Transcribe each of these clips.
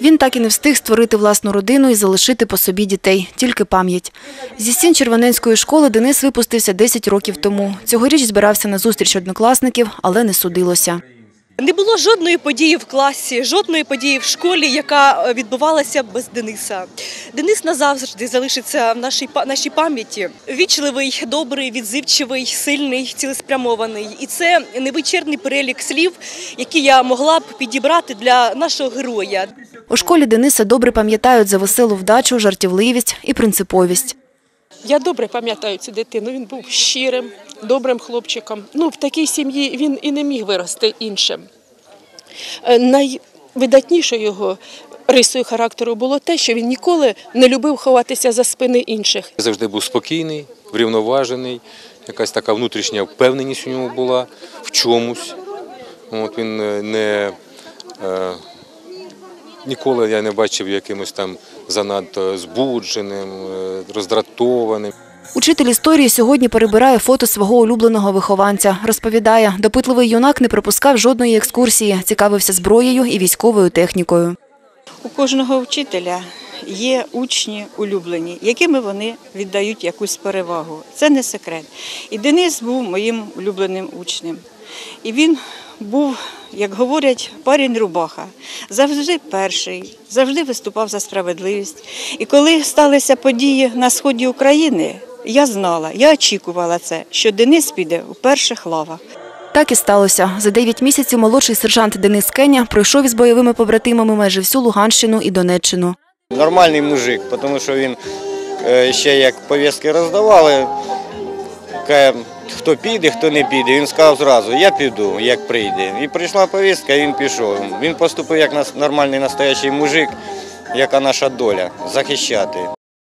Він так і не встиг створити власну родину і залишити по собі дітей, тільки пам'ять. Зі стін Червоненської школи Денис випустився 10 років тому. Цьогоріч збирався на зустріч однокласників, але не судилося. Не було жодної події в класі, жодної події в школі, яка е, відбувалася без Дениса. Денис назавжди залишиться в нашій нашій пам'яті. Вічливий, добрий, відзивчивий, сильний, цілеспрямований. І це невичерпний перелік слів, які я могла б підібрати для нашого героя. У школі Дениса добре пам'ятають за веселу вдачу, жартівливість і принциповість. Я добре пам'ятаю цю дитину. Він був щирим, добрим хлопчиком. Ну, в такій сім'ї він і не міг вирости іншим. Е, Найвидатнішою його рисою характеру було те, що він ніколи не любив ховатися за спини інших. Завжди був спокійний, врівноважений, якась така внутрішня впевненість у нього була в чомусь. От він е, не е, ніколи я не бачив якимось там занадто збудженим, е, роздратованим. Учитель історії сьогодні перебирає фото свого улюбленого вихованця. Розповідає, допитливий юнак не пропускав жодної екскурсії, цікавився зброєю і військовою технікою. У кожного вчителя є учні улюблені, якими вони віддають якусь перевагу. Це не секрет. І Денис був моїм улюбленим учнем. І він був, як говорять, парень рубаха, завжди перший, завжди виступав за справедливість. І коли сталися події на сході України, я знала, я очікувала це, що Денис піде у перших лавах. Так і сталося. За 9 місяців молодший сержант Денис Кеня пройшов із бойовими побратимами майже всю Луганщину і Донеччину. Нормальний мужик, тому що він е, ще як повістки роздавали, хто піде, хто не піде. Він сказав зразу, я піду, як прийде. І прийшла повістка, і він пішов. Він поступив як нормальний настоящий мужик, яка наша доля захищати.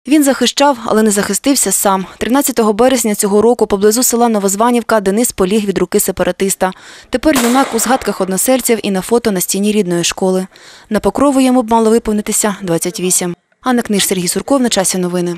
Він захищав, але не захистився сам. 13 березня цього року поблизу села Новозванівка Денис поліг від руки сепаратиста. Тепер юнак у згадках односельців і на фото на стіні рідної школи. На покрову йому б мало виповнитися 28. Анна Книж, Сергій Сурков. На часі новини.